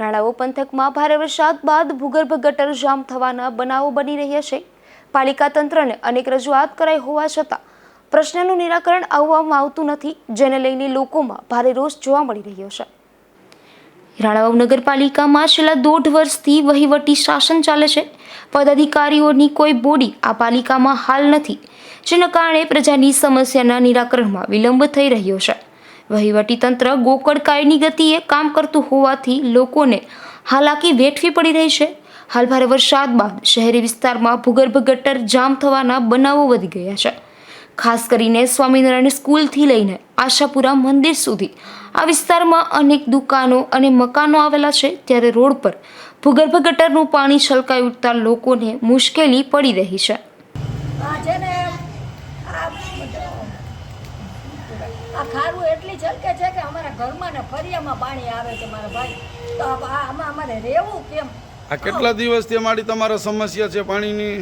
રાણાવો પંથકમાં ભારે વરસાદ બાદ ભૂગર્ભ ગટર જામ થવાના બનાવો બની રહ્યા છે. પાલિકા તંત્રને અનેક રજૂઆત કરાઈ હોવા છતાં પ્રશ્નનું નિરાકરણ આવવામાં આવતું નથી, જેને લઈને લોકોમાં ભારે રોષ જોવા મળી રહ્યો છે. રાણાવાવ નગરપાલિકામાં છેલ્લા દોઢ વર્ષથી વહીવટી શાસન ચાલે છે. પદાધિકારીઓની કોઈ બોડી આ પાલિકામાં હાલ નથી, જેના કારણે પ્રજાની સમસ્યાના નિરાકરણમાં વિલંબ થઈ રહ્યો છે. વહીવટી તંત્ર ગોકળ કાયની ગતિએ કામ કરતું હોવાથી લોકોને હાલાકી વેઠવી પડી રહી છે. હાલ ભારે વરસાદ બાદ શહેરી વિસ્તારમાં ભૂગર્ભ ગટર જામ થવાના બનાવો વધી ગયા છે. ખાસ કરીને સ્વામિનારાયણ સ્કૂલથી લઈને આશાપુરા મંદિર સુધી આ વિસ્તારમાં અનેક દુકાનો અને મકાનો આવેલા છે ત્યારે રોડ પર ભૂગર્ભ ગટરનું પાણી છલકાઈ ઉઠતા લોકોને મુશ્કેલી પડી રહી છે આ છે ને આ આ ખારું એટલી છલકે છે કે અમારા ઘરમાં ને ફરિયામાં પાણી આવે છે મારા ભાઈ. તો આ આમાં અમારે રહેવું કેમ? આ કેટલા દિવસથી અમારી તમારા સમસ્યા છે પાણીની?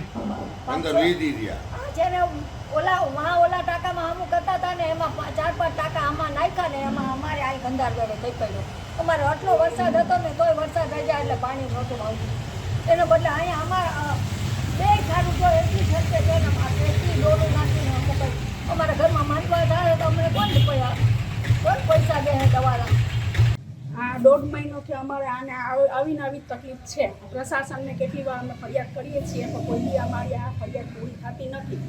અંદર વીજી રહ્યા. આ છે ને ઓલા વા ઓલા ટાંકામાં અમુક હતા હતા ને એમાં ચાર પાંચ ટાંકા આમાં નાખ્યા ને એમાં અમારે આ ગંધાર વેરો થઈ પડ્યો. અમારે આટલો વરસાદ હતો ને તોય વરસાદ થઈ જાય એટલે પાણી નહોતું આવતું. એના બદલે અહીંયા અમારા બે ખારું જો એટલી છલકે છે ને આ એટલી દોડું નાખીને અમુક જ અમારા ઘરમાં માંડવા થાય તો અમને કોણ પૈસા કોણ પૈસા દે દવાના આ દોઢ મહિનોથી અમારે આને આવી, આવીને આવી તકલીફ છે. પ્રશાસનને કેટલી વાર અમે ફરિયાદ કરીએ છીએ, પણ કોઈ બી અમારી આ ફરિયાદ પૂરી થતી નથી.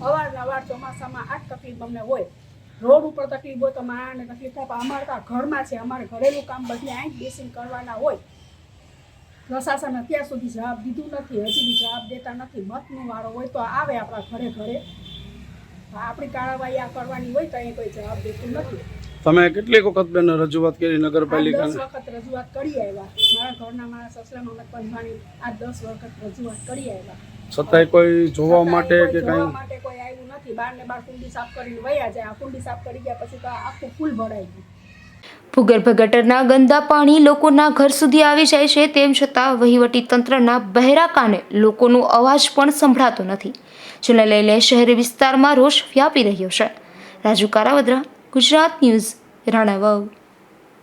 અવારનવાર ચોમાસામાં આ જ તકલીફ અમને હોય. રોડ ઉપર તકલીફ હોય તો માણસને તકલીફ થાય અમારે તો ઘરમાં છે, અમારે ઘરેલું કામ બધી અહીં બેસીને કરવાના હોય. પ્રશાસન અત્યાર સુધી જવાબ દીધું નથી, હજી બી જવાબ દેતા નથી. મતનો વારો હોય તો આવે આપણા ઘરે ઘરે. આપણી કાળાવાઈ આ કરવાની હોય તો અહીં કોઈ જવાબ દેતું નથી. તમે કેટલીક વખત બેન રજૂઆત કરી નગરપાલિકા દસ વખત રજૂઆત કરી આવ્યા. મારા ઘરના મારા સસરા મમ્મી પંજવાણી આ દસ વખત રજૂઆત કરી આવ્યા. છતાંય કોઈ જોવા માટે કે કઈ? માટે કોઈ આવ્યું નથી. બાર ને બાર કુંડી સાફ કરીને વયા જાય. આ કુંડી સાફ કરી ગયા પછી તો આખું ફૂલ ભરાઈ ગયું. ભૂગર્ભ ગટરના ગંદા પાણી લોકોના ઘર સુધી આવી જાય છે. તેમ છતાં વહીવટી તંત્રના બહેરા કાને લોકોનો અવાજ પણ સંભળાતો નથી. જેને લઈને શહેરી વિસ્તારમાં રોષ વ્યાપી રહ્યો છે. રાજુ કારાવદ્રા ગુજરાત ન્યૂઝ. રાણાવાવ